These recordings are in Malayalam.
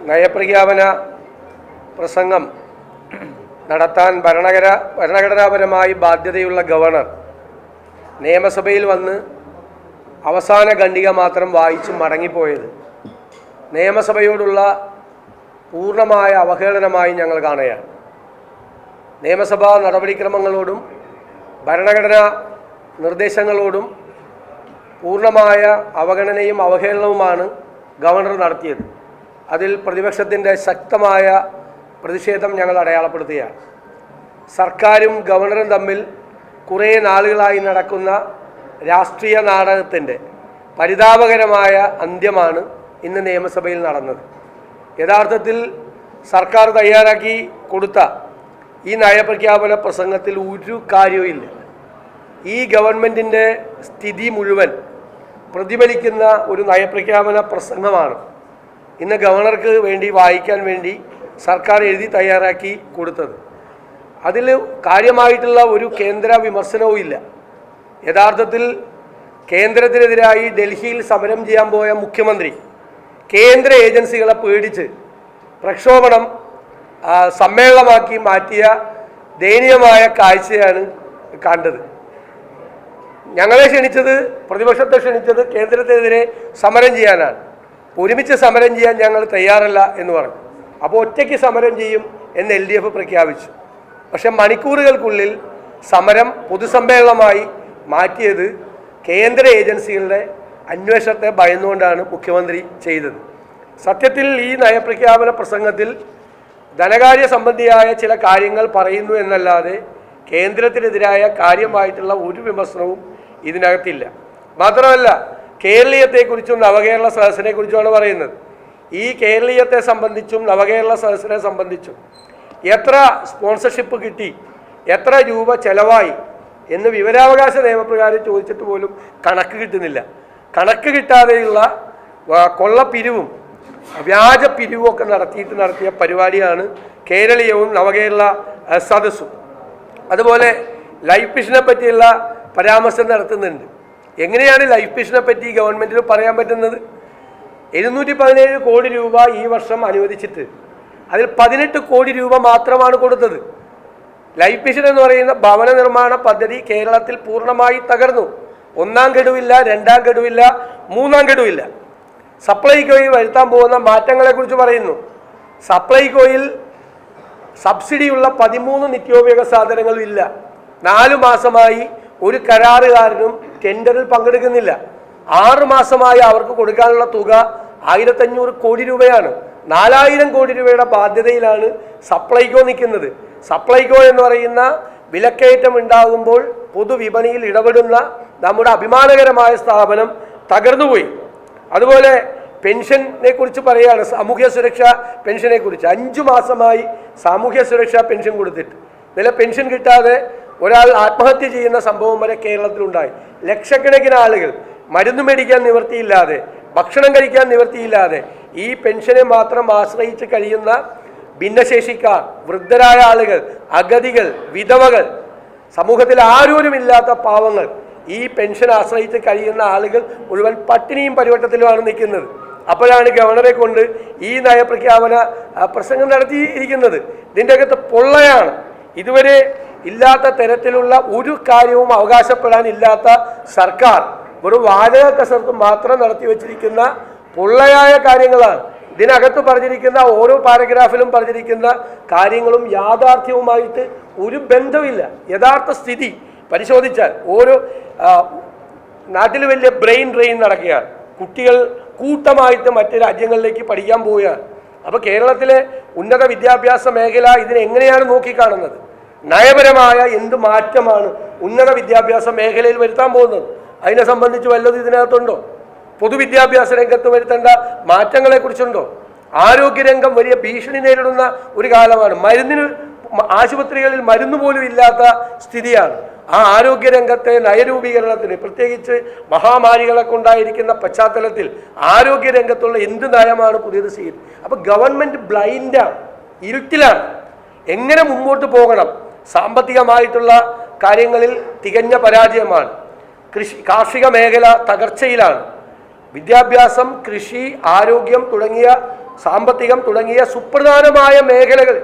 നയപ്രഖ്യാപന പ്രസംഗം നടത്താൻ ഭരണകര ഭരണഘടനാപരമായി ബാധ്യതയുള്ള ഗവർണർ നിയമസഭയിൽ വന്ന് അവസാന ഖണ്ഡിക മാത്രം വായിച്ച് മടങ്ങിപ്പോയത് നിയമസഭയോടുള്ള പൂർണമായ അവഹേളനമായി ഞങ്ങൾ കാണുകയാണ്. നിയമസഭാ നടപടിക്രമങ്ങളോടും ഭരണഘടനാ നിർദ്ദേശങ്ങളോടും പൂർണമായ അവഗണനയും അവഹേളനവുമാണ് ഗവർണർ നടത്തിയത്. അതിൽ പ്രതിപക്ഷത്തിന്റെ ശക്തമായ പ്രതിഷേധം ഞങ്ങൾ അടയാളപ്പെടുത്തുകയാണ്. സർക്കാരും ഗവർണറും തമ്മിൽ കുറേ നാളുകളായി നടക്കുന്ന രാഷ്ട്രീയ നാടകത്തിന്റെ പരിതാപകരമായ അന്ത്യമാണ് ഇന്ന് നിയമസഭയിൽ നടന്നത്. യഥാർത്ഥത്തിൽ സർക്കാർ തയ്യാറാക്കി കൊടുത്ത ഈ നയപ്രഖ്യാപന പ്രസംഗത്തിൽ ഒരു കാര്യവുമില്ല ഈ ഗവൺമെന്റിന്റെ സ്ഥിതി മുഴുവൻ പ്രതിഫലിക്കുന്ന ഒരു നയപ്രഖ്യാപന പ്രസംഗമാണ് ഇന്ന് ഗവർണർക്ക് വേണ്ടി വായിക്കാൻ വേണ്ടി സർക്കാർ എഴുതി തയ്യാറാക്കി കൊടുത്തത്. അതിൽ കാര്യമായിട്ടുള്ള ഒരു കേന്ദ്ര വിമർശനവും ഇല്ല. യഥാർത്ഥത്തിൽ കേന്ദ്രത്തിനെതിരായി ഡൽഹിയിൽ സമരം ചെയ്യാൻ പോയ മുഖ്യമന്ത്രി കേന്ദ്ര ഏജൻസികളെ പേടിച്ച് പ്രക്ഷോഭണം സമ്മേളനമാക്കി മാറ്റിയ ദയനീയമായ കാഴ്ചയാണ് കണ്ടത്. ഞങ്ങളെ ക്ഷണിച്ചത് പ്രതിപക്ഷത്തെ ക്ഷണിച്ചത് കേന്ദ്രത്തിനെതിരെ സമരം ചെയ്യാനാണ്. ഒരുമിച്ച് സമരം ചെയ്യാൻ ഞങ്ങൾ തയ്യാറല്ല എന്ന് പറഞ്ഞു. അപ്പോൾ ഒറ്റയ്ക്ക് സമരം ചെയ്യും എന്ന് എൽ ഡി എഫ് പ്രഖ്യാപിച്ചു. പക്ഷെ മണിക്കൂറുകൾക്കുള്ളിൽ സമരം പൊതുസമ്മേളനമായി മാറ്റിയത് കേന്ദ്ര ഏജൻസികളുടെ അന്വേഷണത്തെ ഭയന്നുകൊണ്ടാണ് മുഖ്യമന്ത്രി ചെയ്തത്. സത്യത്തിൽ ഈ നയപ്രഖ്യാപന പ്രസംഗത്തിൽ ധനകാര്യ സംബന്ധിയായ ചില കാര്യങ്ങൾ പറയുന്നു എന്നല്ലാതെ കേന്ദ്രത്തിനെതിരായ കാര്യമായിട്ടുള്ള ഒരു വിമർശനവും ഇതിനകത്തില്ല. മാത്രമല്ല കേരളീയത്തെക്കുറിച്ചും നവകേരള സദസ്സിനെ കുറിച്ചുമാണ് പറയുന്നത്. ഈ കേരളീയത്തെ സംബന്ധിച്ചും നവകേരള സദസ്സിനെ സംബന്ധിച്ചും എത്ര സ്പോൺസർഷിപ്പ് കിട്ടി എത്ര രൂപ ചെലവായി എന്ന് വിവരാവകാശ നിയമപ്രകാരം ചോദിച്ചിട്ട് പോലും കണക്ക് കിട്ടുന്നില്ല. കണക്ക് കിട്ടാതെയുള്ള കൊള്ളപ്പിരിവും വ്യാജ പിരിവും ഒക്കെ നടത്തിയിട്ട് നടത്തിയ പരിപാടിയാണ് കേരളീയവും നവകേരള സദസ്സും. അതുപോലെ ലൈഫ് മിഷനെ പറ്റിയുള്ള പരാമർശം നടത്തുന്നുണ്ട്. എങ്ങനെയാണ് ലൈഫ് മിഷനെ പറ്റി ഗവൺമെന്റിന് പറയാൻ പറ്റുന്നത്? എഴുന്നൂറ്റി പതിനേഴ് കോടി രൂപ ഈ വർഷം അനുവദിച്ചിട്ട് അതിൽ പതിനെട്ട് കോടി രൂപ മാത്രമാണ് കൊടുത്തത്. ലൈഫ് മിഷൻ എന്ന് പറയുന്ന ഭവന നിർമ്മാണ പദ്ധതി കേരളത്തിൽ പൂർണമായി തകർന്നു. ഒന്നാം ഗഡുവില്ല രണ്ടാം ഗഡുവില്ല മൂന്നാം ഗഡുവില്ല. സപ്ലൈകോയിൽ വരുത്താൻ പോകുന്ന മാറ്റങ്ങളെക്കുറിച്ച് പറയുന്നു. സപ്ലൈകോയിൽ സബ്സിഡിയുള്ള പതിമൂന്ന് നിത്യോപയോഗ സാധനങ്ങളും ഇല്ല. നാലു മാസമായി ഒരു കരാറുകാരനും ടെൻഡറിൽ പങ്കെടുക്കുന്നില്ല. ആറു മാസമായി അവർക്ക് കൊടുക്കാനുള്ള തുക ആയിരത്തഞ്ഞൂറ് കോടി രൂപയാണ്. നാലായിരം കോടി രൂപയുടെ ബാധ്യതയിലാണ് സപ്ലൈകോ നിൽക്കുന്നത്. സപ്ലൈകോ എന്ന് പറയുന്ന വിലക്കയറ്റം ഉണ്ടാകുമ്പോൾ പൊതുവിപണിയിൽ ഇടപെടുന്ന നമ്മുടെ അഭിമാനകരമായ സ്ഥാപനം തകർന്നുപോയി. അതുപോലെ പെൻഷനെ കുറിച്ച് പറയുകയാണ് സാമൂഹ്യ സുരക്ഷാ പെൻഷനെ കുറിച്ച്. അഞ്ചു മാസമായി സാമൂഹ്യ സുരക്ഷാ പെൻഷൻ കൊടുത്തിട്ട്. ഇതിലെ പെൻഷൻ കിട്ടാതെ ഒരാൾ ആത്മഹത്യ ചെയ്യുന്ന സംഭവം വരെ കേരളത്തിലുണ്ടായി. ലക്ഷക്കണക്കിന് ആളുകൾ മരുന്ന് മേടിക്കാൻ നിവൃത്തിയില്ലാതെ ഭക്ഷണം കഴിക്കാൻ നിവൃത്തിയില്ലാതെ ഈ പെൻഷനെ മാത്രം ആശ്രയിച്ച് കഴിയുന്ന ഭിന്നശേഷിക്കാർ വൃദ്ധരായ ആളുകൾ അഗതികൾ വിധവകൾ സമൂഹത്തിൽ ആരോരുമില്ലാത്ത പാവങ്ങൾ ഈ പെൻഷൻ ആശ്രയിച്ച് കഴിയുന്ന ആളുകൾ മുഴുവൻ പട്ടിണിയും പരിവട്ടത്തിലുമാണ് നിൽക്കുന്നത്. അപ്പോഴാണ് ഗവർണറെ കൊണ്ട് ഈ നയപ്രഖ്യാപന പ്രസംഗം നടത്തിയിരിക്കുന്നത്. ഇതിന്റെ അകത്ത് പൊള്ളയാണ്. ഇതുവരെ ഇല്ലാത്ത തരത്തിലുള്ള ഒരു കാര്യവും അവകാശപ്പെടാനില്ലാത്ത സർക്കാർ വെറും വാചക കസർത്ത് മാത്രം നടത്തി വച്ചിരിക്കുന്ന പൊള്ളയായ കാര്യങ്ങളാണ്. ഇതിനകത്ത് പറഞ്ഞിരിക്കുന്ന ഓരോ പാരഗ്രാഫിലും പറഞ്ഞിരിക്കുന്ന കാര്യങ്ങളും യാഥാർത്ഥ്യവുമായിട്ട് ഒരു ബന്ധമില്ല യഥാർത്ഥ സ്ഥിതി പരിശോധിച്ചാൽ ഓരോ നാട്ടിൽ വലിയ ബ്രെയിൻ ഡ്രെയിൻ നടക്കുകയാണ്. കുട്ടികൾ കൂട്ടമായിട്ട് മറ്റ് രാജ്യങ്ങളിലേക്ക് പഠിക്കാൻ പോവുകയാണ്. അപ്പോൾ കേരളത്തിലെ ഉന്നത വിദ്യാഭ്യാസ മേഖല ഇതിനെങ്ങനെയാണ് നോക്കിക്കാണുന്നത്? നയപരമായ എന്ത് മാറ്റമാണ് ഉന്നത വിദ്യാഭ്യാസ മേഖലയിൽ വരുത്താൻ പോകുന്നത്? അതിനെ സംബന്ധിച്ച് വല്ലതും ഇതിനകത്തുണ്ടോ? പൊതുവിദ്യാഭ്യാസ രംഗത്ത് വരുത്തേണ്ട മാറ്റങ്ങളെക്കുറിച്ചുണ്ടോ? ആരോഗ്യരംഗം വലിയ ഭീഷണി നേരിടുന്ന ഒരു കാലമാണ്. മരുന്നിന് ആശുപത്രികളിൽ മരുന്ന് പോലും ഇല്ലാത്ത സ്ഥിതിയാണ്. ആ ആരോഗ്യരംഗത്തെ നയരൂപീകരണത്തിന് പ്രത്യേകിച്ച് മഹാമാരികളൊക്കെ ഉണ്ടായിരിക്കുന്ന പശ്ചാത്തലത്തിൽ ആരോഗ്യരംഗത്തുള്ള എന്ത് നയമാണ് പുതിയത് സ്വീകരിച്ചത് അപ്പോൾ ഗവൺമെന്റ് ബ്ലൈൻഡാണ് ഇരുട്ടിലാണ്. എങ്ങനെ മുമ്പോട്ട് പോകണം? സാമ്പത്തികമായിട്ടുള്ള കാര്യങ്ങളിൽ തികഞ്ഞ പരാജയമാണ്. കൃഷി കാർഷിക മേഖല തകർച്ചയിലാണ്. വിദ്യാഭ്യാസം കൃഷി ആരോഗ്യം തുടങ്ങിയ സാമ്പത്തികം തുടങ്ങിയ സുപ്രധാനമായ മേഖലകൾ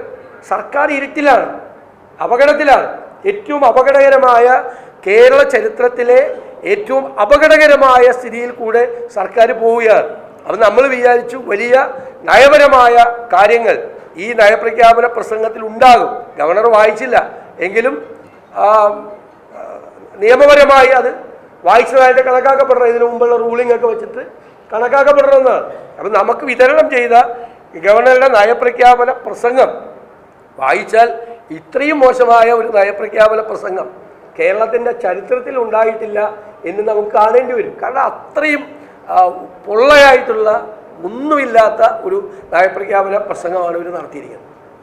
സർക്കാർ ഇരുട്ടിലാണ് അപകടത്തിലാണ്. ഏറ്റവും അപകടകരമായ കേരള ചരിത്രത്തിലെ ഏറ്റവും അപകടകരമായ സ്ഥിതിയിൽ കൂടെ സർക്കാർ പോവുകയാണ്. അത് നമ്മൾ വിചാരിച്ചു വലിയ നയപരമായ കാര്യങ്ങൾ. ഈ നയപ്രഖ്യാപന പ്രസംഗത്തിൽ ഉണ്ടാകും. ഗവർണർ വായിച്ചില്ല. എങ്കിലും നിയമപരമായി അത് വായിച്ചതായിട്ട് കണക്കാക്കപ്പെടണം. ഇതിനു മുമ്പുള്ള റൂളിംഗ് ഒക്കെ വെച്ചിട്ട് കണക്കാക്കപ്പെടണമെന്നാണ് അപ്പം നമുക്ക് വിതരണം ചെയ്ത ഗവർണറുടെ നയപ്രഖ്യാപന പ്രസംഗം വായിച്ചാൽ ഇത്രയും മോശമായ ഒരു നയപ്രഖ്യാപന പ്രസംഗം കേരളത്തിന്റെ ചരിത്രത്തിൽ ഉണ്ടായിട്ടില്ല എന്ന് നമുക്ക് കാണേണ്ടി വരും. കാരണം അത്രയും പൊള്ളയായിട്ടുള്ള ഒന്നുമില്ലാത്ത ഒരു നയപ്രഖ്യാപന പ്രസംഗമാണ് ഇവർ നടത്തിയിരിക്കുന്നത്.